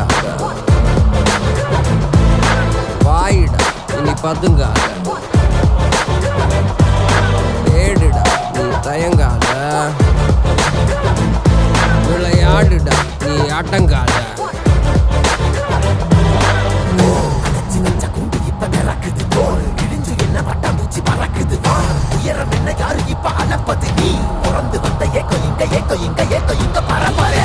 பதுங்காத வாயிடா இனி பதுங்காத. தேடுடா நீ தயங்காத. விளையாடுடா நீ ஆட்டங்காத உயரம் என்ன யாரு இப்ப அளப்பது நீ பிறந்து வந்த ஏக்கோ இங்க ஏக்கோ இங்க ஏக்கோ இங்க பரப்பரே.